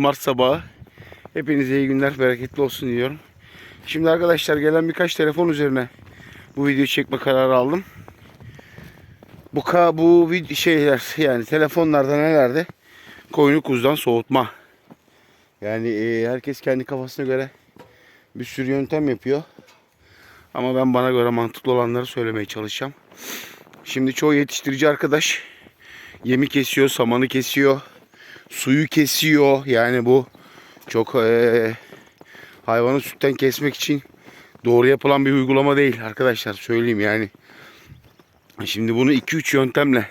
Mart sabahı. Hepinize iyi günler, bereketli olsun diyorum. Şimdi arkadaşlar gelen birkaç telefon üzerine bu videoyu çekme kararı aldım. Bu ka bu şeyler yani telefonlarda nelerde koyunu kuzudan soğutma. Yani e, herkes kendi kafasına göre bir sürü yöntem yapıyor. Ama ben bana göre mantıklı olanları söylemeye çalışacağım. Şimdi çoğu yetiştirici arkadaş yemi kesiyor, samanı kesiyor, suyu kesiyor. Yani bu çok eee hayvanı sütten kesmek için doğru yapılan bir uygulama değil arkadaşlar söyleyeyim yani. Şimdi bunu 2-3 yöntemle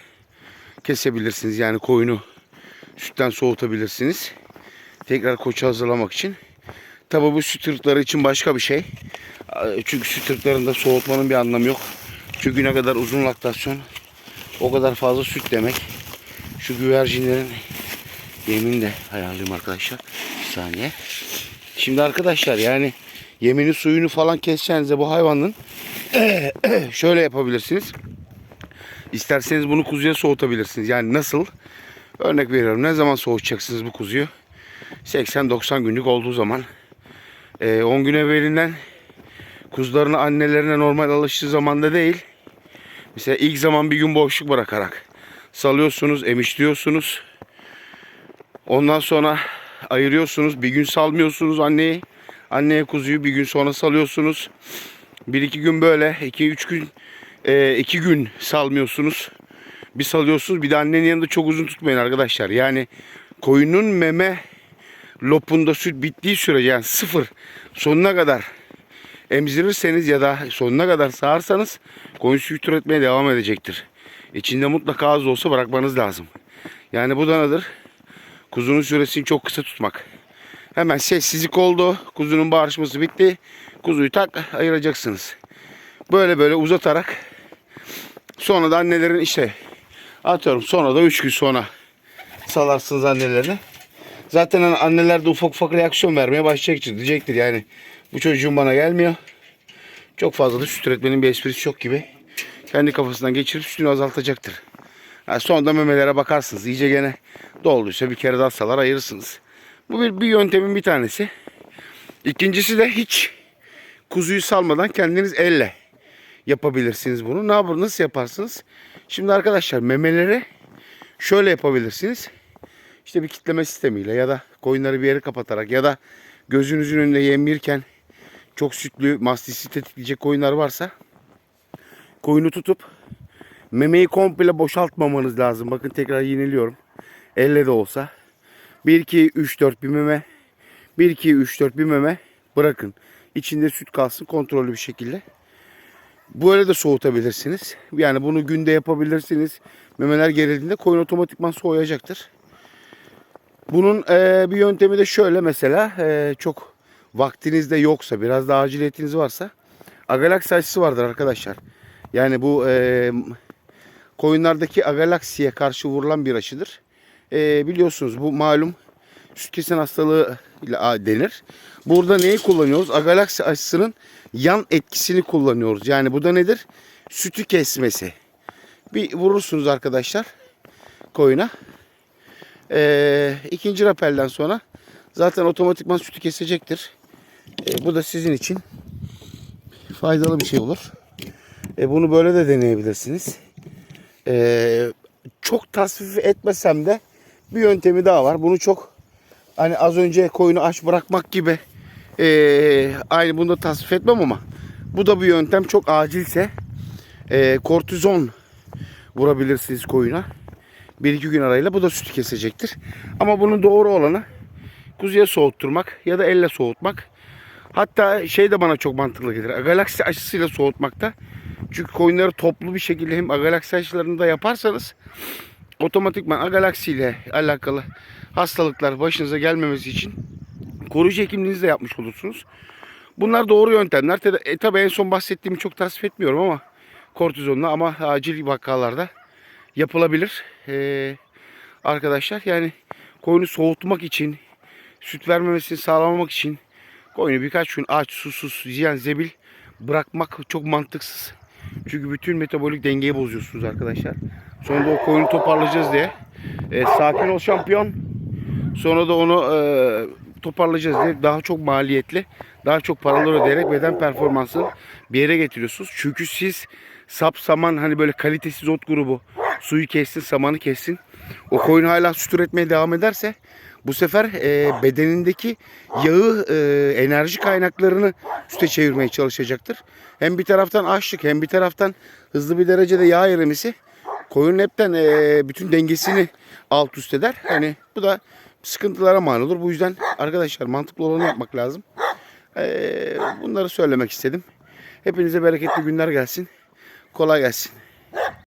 kesebilirsiniz. Yani koyunu sütten soğutabilirsiniz. Tekrar koça hazırlamak için. Tabi bu süt ırkları için başka bir şey. Çünkü süt ırklarında soğutmanın bir anlamı yok. Çünkü ne kadar uzun laktasyon o kadar fazla süt demek. Şu güvercinlerin yemini de ayarlayayım arkadaşlar. Bir saniye. Şimdi arkadaşlar yani yemini suyunu falan keseceğinizde bu hayvanın şöyle yapabilirsiniz. İsterseniz bunu kuzuya soğutabilirsiniz. Yani nasıl? Örnek veriyorum. Ne zaman soğutacaksınız bu kuzuyu? 80-90 günlük olduğu zaman. Ee, 10 gün evvelinden kuzularını annelerine normal alıştığı zamanda değil. Mesela ilk zaman bir gün boşluk bırakarak salıyorsunuz, emişliyorsunuz. Ondan sonra ayırıyorsunuz. Bir gün salmıyorsunuz anneyi. Anneye kuzuyu bir gün sonra salıyorsunuz. Bir iki gün böyle, iki üç gün, e, iki gün salmıyorsunuz. Bir salıyorsunuz. Bir de annenin yanında çok uzun tutmayın arkadaşlar. Yani koyunun meme lopunda süt bittiği sürece yani sıfır sonuna kadar emzirirseniz ya da sonuna kadar sağarsanız koyun süt üretmeye devam edecektir. İçinde mutlaka az olsa bırakmanız lazım. Yani bu da nedir? Kuzunun süresini çok kısa tutmak. Hemen sessizlik oldu. Kuzunun bağırışması bitti. Kuzuyu tak ayıracaksınız. Böyle böyle uzatarak sonra da annelerin işte atıyorum sonra da 3 gün sonra salarsınız annelerini. Zaten anneler de ufak ufak reaksiyon vermeye başlayacaktır. Diyecektir yani bu çocuğum bana gelmiyor. Çok fazla da süt üretmenin bir esprisi yok gibi. Kendi kafasından geçirip sütünü azaltacaktır. Ha, sonra da memelere bakarsınız. İyice gene dolduysa bir kere daha salar ayırırsınız. Bu bir, bir yöntemin bir tanesi. İkincisi de hiç kuzuyu salmadan kendiniz elle yapabilirsiniz bunu. Ne yapar, nasıl yaparsınız? Şimdi arkadaşlar memeleri şöyle yapabilirsiniz. İşte bir kitleme sistemiyle ya da koyunları bir yere kapatarak ya da gözünüzün önünde yem yerken çok sütlü mastisi tetikleyecek koyunlar varsa koyunu tutup memeyi komple boşaltmamanız lazım. Bakın tekrar yeniliyorum. Elle de olsa. 1 2 3 4 bir meme. 1 2 3 4 bir meme bırakın. İçinde süt kalsın kontrollü bir şekilde. Böyle de soğutabilirsiniz. Yani bunu günde yapabilirsiniz. Memeler gerildiğinde koyun otomatikman soğuyacaktır. Bunun eee, bir yöntemi de şöyle mesela eee, çok vaktiniz de yoksa biraz da aciliyetiniz varsa agalaks aşısı vardır arkadaşlar. Yani bu eee, koyunlardaki agalaksiye karşı vurulan bir aşıdır. Eee, biliyorsunuz bu malum süt kesen hastalığı denir. Burada neyi kullanıyoruz? Agalaksi aşısının yan etkisini kullanıyoruz. Yani bu da nedir? Sütü kesmesi. Bir vurursunuz arkadaşlar koyuna. Ee, ikinci rapelden sonra zaten otomatikman sütü kesecektir. Ee, bu da sizin için faydalı bir şey olur. Ee, bunu böyle de deneyebilirsiniz. Ee, çok tasvip etmesem de bir yöntemi daha var. Bunu çok hani az önce koyunu aç bırakmak gibi ee, aynı bunu da tasvip etmem ama bu da bir yöntem çok acilse ee, kortizon vurabilirsiniz koyuna. 1-2 gün arayla bu da sütü kesecektir. Ama bunun doğru olanı kuzuya soğutturmak ya da elle soğutmak. Hatta şey de bana çok mantıklı gelir. Agalaksi aşısıyla soğutmakta. Çünkü koyunları toplu bir şekilde hem agalaksi aşılarını da yaparsanız otomatikman agalaksi ile alakalı hastalıklar başınıza gelmemesi için koruyucu hekimliğinizi de yapmış olursunuz. Bunlar doğru yöntemler. E, tabii en son bahsettiğimi çok tasvip etmiyorum ama kortizonla ama acil vakalarda yapılabilir. Ee, arkadaşlar yani koyunu soğutmak için süt vermemesini sağlamamak için koyunu birkaç gün aç susuz ziyan zebil bırakmak çok mantıksız. Çünkü bütün metabolik dengeyi bozuyorsunuz arkadaşlar. Sonunda o koyunu toparlayacağız diye. Ee, sakin ol şampiyon. Sonra da onu e, toparlayacağız diye daha çok maliyetli, daha çok paralar ödeyerek beden performansını bir yere getiriyorsunuz. Çünkü siz sap saman hani böyle kalitesiz ot grubu suyu kessin, samanı kessin. O koyun hala süt üretmeye devam ederse bu sefer e, bedenindeki yağı, e, enerji kaynaklarını süte çevirmeye çalışacaktır. Hem bir taraftan açlık hem bir taraftan hızlı bir derecede yağ erimesi koyunun hepten e, bütün dengesini alt üst eder. Hani bu da sıkıntılara mal olur. Bu yüzden arkadaşlar mantıklı olanı yapmak lazım. E, bunları söylemek istedim. Hepinize bereketli günler gelsin. Kolay gelsin.